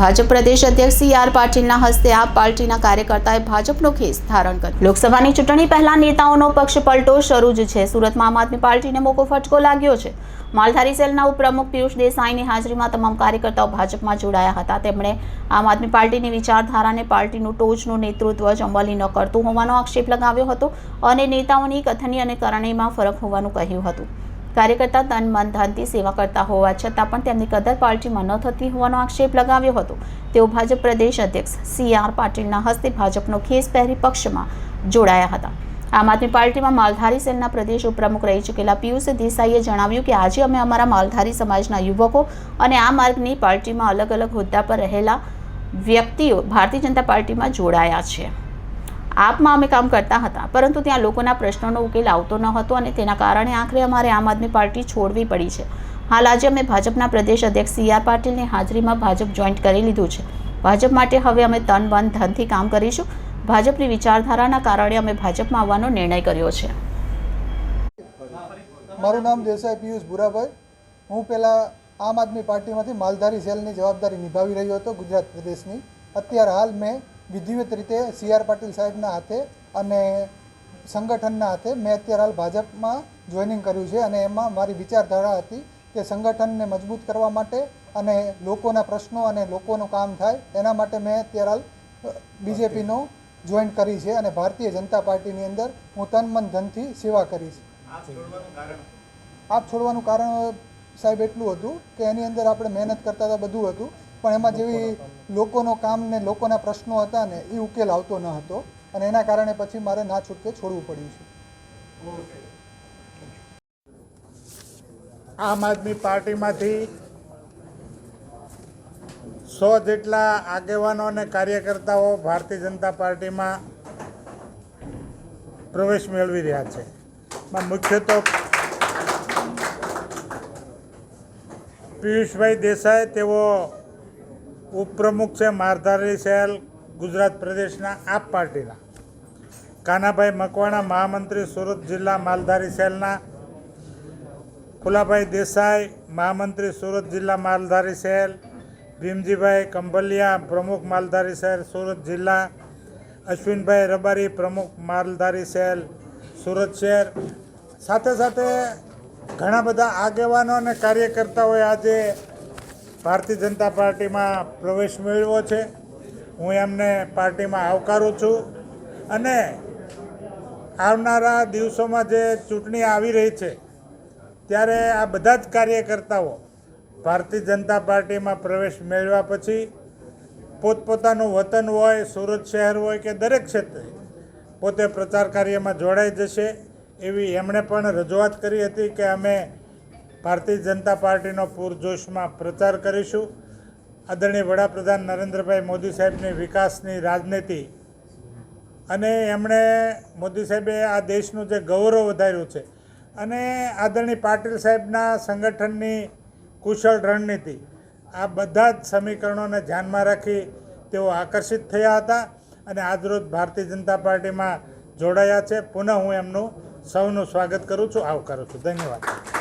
ભાજપ પ્રદેશ અધ્યક્ષ C R પાટીલના હસ્તે આ પાર્ટીના કાર્યકર્તાએ ભાજપનો ખેસ ધારણ કર્યો. લોકસભાની ચૂંટણી પહેલા નેતાઓનો પક્ષ પલટો શરૂ જ છે. સુરતમાં આમ આદમી પાર્ટીને મોકો ફટકો લાગ્યો છે. માલધારી સેલના ઉપપ્રમુખ પિયુષ દેસાઈની હાજરીમાં તમામ કાર્યકર્તાઓ ભાજપમાં જોડાયા હતા. તેમણે આમ આદમી પાર્ટીની વિચારધારાને પાર્ટીનું ટોચનું નેતૃત્વ જ અમલી ન કરતું હોવાનો આક્ષેપ લગાવ્યો હતો અને નેતાઓની કથની અને કરણીમાં ફરક હોવાનું કહ્યું હતું. કાર્યકર્તા તન મન ધનથી સેવા કરતા હોવા છતાં પણ તેમની કદર પાર્ટીમાં ન થતી હોવાનો આક્ષેપ લગાવ્યો હતો. તેઓ ભાજપ પ્રદેશ અધ્યક્ષ સી આર પાટીલના હસ્તે ભાજપનો ખેસ પહેરી પક્ષમાં જોડાયા હતા. આમ આદમી પાર્ટીમાં માલધારી સેલના પ્રદેશ ઉપપ્રમુખ રહી ચૂકેલા પિયુષ દેસાઈએ જણાવ્યું કે આજે અમે અમારા માલધારી સમાજના યુવકો અને આ માર્ગની પાર્ટીમાં અલગ અલગ હોદ્દા પર રહેલા વ્યક્તિઓ ભારતીય જનતા પાર્ટીમાં જોડાયા છે. આપમાં અમે કામ કરતા હતા. પરંતુ ત્યાં લોકોના પ્રશ્નોનો ઉકેલ આવતો ન હતો અને તેના કારણે આખરે અમારે આમ આદમી પાર્ટી છોડવી પડી છે. હાલ આજે અમે ભાજપના પ્રદેશ અધ્યક્ષ સી આર પાટીલની હાજરીમાં ભાજપ જોઈન્ટ કરી લીધું છે. ભાજપ માટે હવે અમે તન વન ધનથી કામ કરીશું. ભાજપની વિચારધારાના કારણે અમે ભાજપમાં આવવાનો નિર્ણય કર્યો છે. મારું નામ દેસાઈ પિયુષ ભુરાભાઈ. હું પહેલાં આમ આદમી પાર્ટીમાંથી માલધારી સેલની જવાબદારી નિભાવી રહ્યો હતો ગુજરાત પ્રદેશની. અત્યારે હાલ મેં વિધિવત રીતે સી આર પાટીલ સાહેબના હાથે અને સંગઠનના હાથે મેં અત્યારે હાલ ભાજપમાં જોઈનિંગ કર્યું છે અને એમાં મારી વિચારધારા હતી કે સંગઠનને મજબૂત કરવા માટે અને લોકોના પ્રશ્નો અને લોકોનું કામ થાય એના માટે મેં અત્યારે હાલ બીજેપીનો જોઈન કરી છે અને ભારતીય જનતા પાર્ટીની અંદર હું તન મન ધનથી સેવા કરીશ. આપ છોડવાનું કારણ સાહેબ એટલું હતું કે એની અંદર આપણે મહેનત કરતા હતા બધું હતું. પણ એમાં જેવી લોકોનો કામ ને લોકોના પ્રશ્નો હતા ને, એ ઉકેલ આવતો ન હતો. અને એના કારણે પછી મારે ના છૂટકે છોડવું પડ્યું છે. આમ આદમી પાર્ટીમાંથી સો જેટલા આગેવાનો અને કાર્યકર્તાઓ ભારતીય જનતા પાર્ટીમાં પ્રવેશ મેળવી રહ્યા છે. મુખ્ય તો પિયુષભાઈ દેસાઈ, તેઓ ઉપપ્રમુખ છે મારધારી સેલ ગુજરાત પ્રદેશના આપ પાર્ટીના. કાનાભાઈ મકવાણા મહામંત્રી સુરત જિલ્લા માલધારી સેલના. ફુલાભાઈ દેસાઈ મહામંત્રી સુરત જિલ્લા માલધારી સેલ. ભીમજીભાઈ કંભલિયા પ્રમુખ માલધારી સેલ સુરત જિલ્લા. અશ્વિનભાઈ રબારી પ્રમુખ માલધારી સેલ સુરત શહેર. સાથે સાથે ઘણા બધા આગેવાનો અને કાર્યકર્તાઓએ આજે ભારતીય જનતા પાર્ટીમાં પ્રવેશ મેળવ્યો છે. હું એમને પાર્ટીમાં આવકારું છું. અને આવનારા દિવસોમાં જે ચૂંટણી આવી રહી છે, ત્યારે આ બધા જ કાર્યકર્તાઓ ભારતીય જનતા પાર્ટીમાં પ્રવેશ મેળવ્યા પછી પોતપોતાનું વતન હોય, સુરત શહેર હોય કે દરેક ક્ષેત્રે પોતે પ્રચાર કાર્યમાં જોડાઈ જશે. એવી એમણે પણ રજૂઆત કરી હતી કે અમે ભારતીય જનતા પાર્ટીનો પૂરજોશમાં પ્રચાર કરીશું. આદરણીય વડાપ્રધાન નરેન્દ્રભાઈ મોદી સાહેબની વિકાસની રાજનીતિ. અને એમણે મોદી સાહેબે આ દેશનું જે ગૌરવ વધાર્યું છે અને આદરણીય પાટીલ સાહેબના સંગઠનની કુશળ રણનીતિ. આ બધા જ સમીકરણોને ધ્યાનમાં રાખી તેઓ આકર્ષિત થયા હતા અને આજરોજ ભારતીય જનતા પાર્ટીમાં જોડાયા છે. પુનઃ હું એમનું સૌનું સ્વાગત કરું છું. આવકારું છું. ધન્યવાદ.